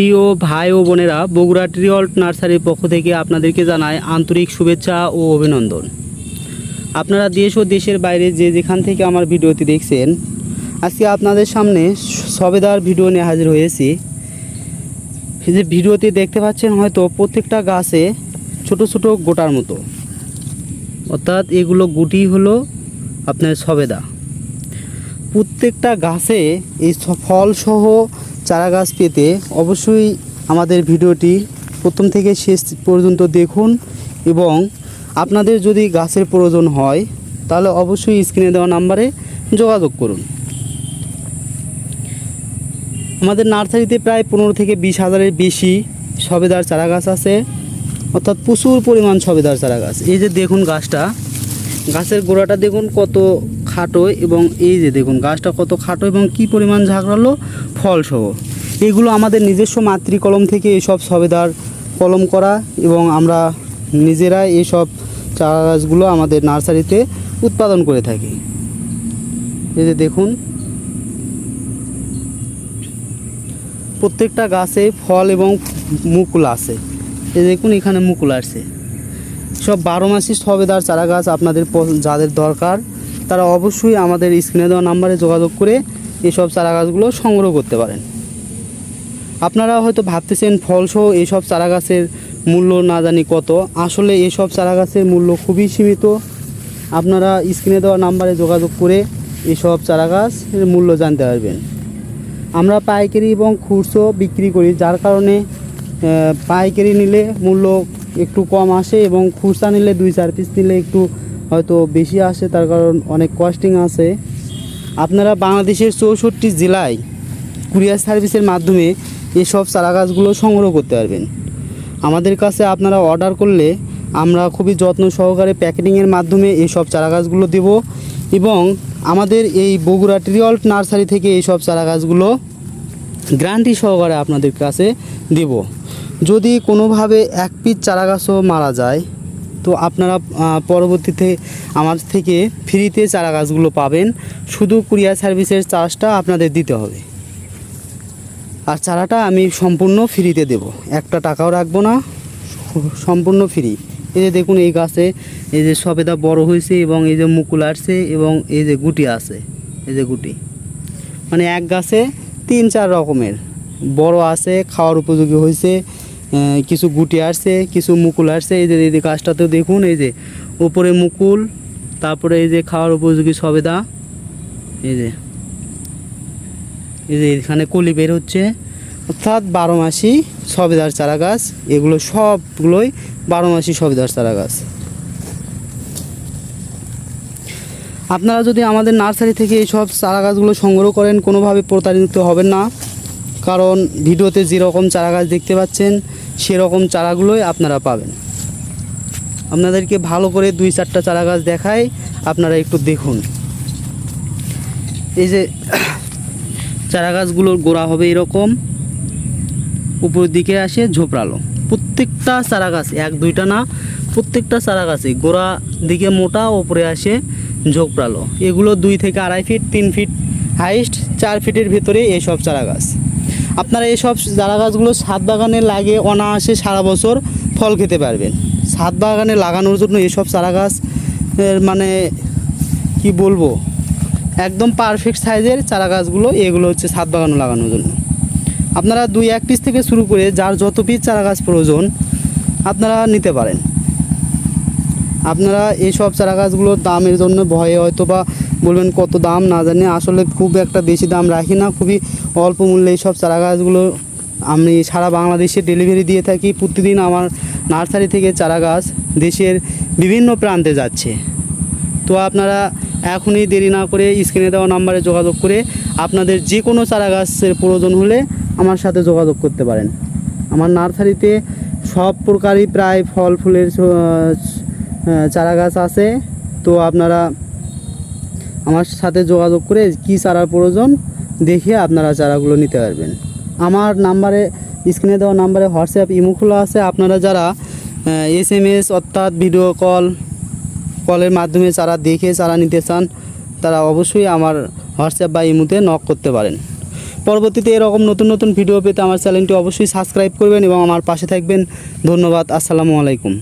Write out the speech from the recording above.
প্রিয় ভাই ও বোনেরা বগুড়া ট্রিয়ল্ট নার্সারির পক্ষ থেকে আপনাদেরকে জানায় আন্তরিক শুভেচ্ছা ও অভিনন্দন। আপনারা দেশ ও দেশের বাইরে যে যেখান থেকে আমার ভিডিওটি দেখছেন, আজকে আপনাদের সামনে সবেদার ভিডিও নিয়ে হাজির হয়েছি। যে ভিডিওতে দেখতে পাচ্ছেন হয়তো প্রত্যেকটা গাছে ছোট ছোট গোটার মতো। অর্থাৎ এগুলো গুটি হলো আপনার সবেদা। প্রত্যেকটা গাছে এই ফলসহ চারা গাছ পেতে অবশ্যই আমাদের ভিডিওটি প্রথম থেকে শেষ পর্যন্ত দেখুন এবং আপনাদের যদি গাছের প্রয়োজন হয়, তাহলে অবশ্যই স্ক্রিনে দেওয়া নাম্বারে যোগাযোগ করুন। আমাদের নার্সারিতে প্রায় পনেরো থেকে বিশ হাজারের বেশি সবেদার চারা গাছ আছে, অর্থাৎ প্রচুর পরিমাণ সবেদার চারা গাছ এই যে দেখুন গাছটা, গাছের গোড়াটা দেখুন কত খাটো এবং এই যে দেখুন গাছটা কত খাটো এবং কি পরিমাণ ঝাঁকড়ালো, ফলসহ। এগুলো আমাদের নিজস্ব মাতৃকলম থেকে এইসব সবেদার কলম করা এবং আমরা নিজেরাই এইসব চারা গাছগুলো আমাদের নার্সারিতে উৎপাদন করে থাকি। এই যে দেখুন, প্রত্যেকটা গাছে ফল এবং মুকুল আছে। এই দেখুন, এখানে মুকুল আসছে। সব বারো মাসি সবেদার চারা গাছ আপনাদের যাদের দরকার তারা অবশ্যই আমাদের স্ক্রিনে দেওয়া নাম্বারে যোগাযোগ করে এসব চারা গাছগুলো সংগ্রহ করতে পারেন। আপনারা হয়তো ভাবতেছেন, ফলসহ এইসব চারা গাছের মূল্য না জানি কত। আসলে এসব চারা গাছের মূল্য খুবই সীমিত। আপনারা স্ক্রিনে দেওয়া নাম্বারে যোগাযোগ করে এসব চারা গাছের মূল্য জানতে পারবেন। আমরা পাইকারি এবং খুচরো বিক্রি করি, যার কারণে পাইকারি নিলে মূল্য একটু কম আসে এবং খুচরা নিলে দুই চার পিস নিলে একটু হয়তো বেশি আসে, তার কারণ অনেক কস্টিং আছে। আপনারা বাংলাদেশের চৌষট্টি জেলায় কুরিয়ার সার্ভিসের মাধ্যমে এসব চারা গাছগুলো সংগ্রহ করতে পারবেন। আমাদের কাছে আপনারা অর্ডার করলে আমরা খুবই যত্ন সহকারে প্যাকেটিংয়ের মাধ্যমে এইসব চারা গাছগুলো দেব এবং আমাদের এই বগুড়া ট্রিয়ল্ট নার্সারি থেকে এইসব চারা গাছগুলো গ্যারান্টি সহকারে আপনাদের কাছে দেব। যদি কোনোভাবে এক পিস চারা গাছও মারা যায় তো আপনারা পরবর্তীতে আমার থেকে ফ্রিতে চারা গাছগুলো পাবেন। শুধু কুরিয়ার সার্ভিসের চার্জটা আপনাদের দিতে হবে। আর চারাটা আমি সম্পূর্ণ ফ্রিতে দেব। একটা টাকাও রাখব না, সম্পূর্ণ ফ্রি। এই যে দেখুন এই গাছে, এই যে সবেদা বড় হয়েছে এবং এই যে মুকুল আসছে এবং এই যে গুটি আছে, এই যে গুটি। মানে এক গাছে তিন চার রকমের। বড় আছে, খাওয়ার উপযোগী হয়েছে কিছু গুটি আসছে, কিছু মুকুল আসছে। এই যে এই যে গাছটাতেও দেখুন, এই যে উপরে মুকুল, তারপরে এই যে খাওয়ার উপযোগী সবেদা, এই যে এই যে এখানে কলি বের হচ্ছে। অর্থাৎ বারো মাসি সবেদার চারা গাছ এগুলো সবগুলোই বারো মাসি সবেদার চারা গাছ আপনারা যদি আমাদের নার্সারি থেকে এই সব চারা গাছগুলো সংগ্রহ করেন, কোনোভাবে প্রতারিত হবেন না। কারণ ভিডিওতে যেরকম চারা গাছ দেখতে পাচ্ছেন, সেরকম চারাগুলোই আপনারা পাবেন। আপনাদেরকে ভালো করে দুই চারটা চারা গাছ দেখায় আপনারা একটু দেখুন। এই যে চারা গাছগুলোর গোড়া হবে এরকম উপরের দিকে আসে ঝোপড়ালো। প্রত্যেকটা চারা গাছ এক, দুইটা না, প্রত্যেকটা চারা গাছে গোড়া দিকে মোটা, ওপরে আসে ঝোপড়ালো। এগুলো দুই থেকে আড়াই ফিট, তিন ফিট হাইস্ট, চার ফিটের ভেতরে এইসব চারা গাছ আপনারা এইসব চারা গাছগুলো ছাদ বাগানে লাগে অনায়াসে সারা বছর ফল খেতে পারবেন। ছাদ বাগানে লাগানোর জন্য এইসব চারা গাছ মানে কি বলব, একদম পারফেক্ট সাইজের চারা গাছগুলো, এগুলো হচ্ছে ছাদ বাগানো লাগানোর জন্য। আপনারা দুই এক পিস থেকে শুরু করে যার যত পিস চারা গাছ প্রয়োজন, আপনারা নিতে পারেন। আপনারা এইসব চারা গাছগুলোর দামের জন্য ভয়ে হয়তো বা বলবেন কত দাম না জানি, আসলে খুব একটা বেশি দাম রাখি না, খুবই অল্প মূল্যে এইসব চারা গাছগুলো আমি সারা বাংলাদেশে ডেলিভারি দিয়ে থাকি। প্রতিদিন আমার নার্সারি থেকে চারা গাছ দেশের বিভিন্ন প্রান্তে যাচ্ছে। তো আপনারা এখনই দেরি না করে স্ক্রিনে দেওয়া নাম্বারে যোগাযোগ করে আপনাদের যে কোনো চারা গাছের প্রয়োজন হলে আমার সাথে যোগাযোগ করতে পারেন। আমার নার্সারিতে সব প্রকারই প্রায় ফল, ফুলের চারা গাছ আছে। তো আপনারা আমার সাথে যোগাযোগ করে কি চারার প্রয়োজন দেখে আপনারা চারাগুলো নিতে পারবেন। আমার নাম্বারে, স্ক্রিনে দেওয়া নাম্বারে হোয়াটসঅ্যাপ ইমো খোলা আছে। আপনারা যারা এস এম এস অর্থাৎ ভিডিও কল, কলের মাধ্যমে চারা দেখে চারা নিতে চান, তারা অবশ্যই আমার হোয়াটসঅ্যাপ বা ইমোতে নক করতে পারেন। পরবর্তীতে এরকম নতুন নতুন ভিডিও পেতে আমার চ্যানেলটি অবশ্যই সাবস্ক্রাইব করবেন এবং আমার পাশে থাকবেন। ধন্যবাদ। আসসালামু আলাইকুম।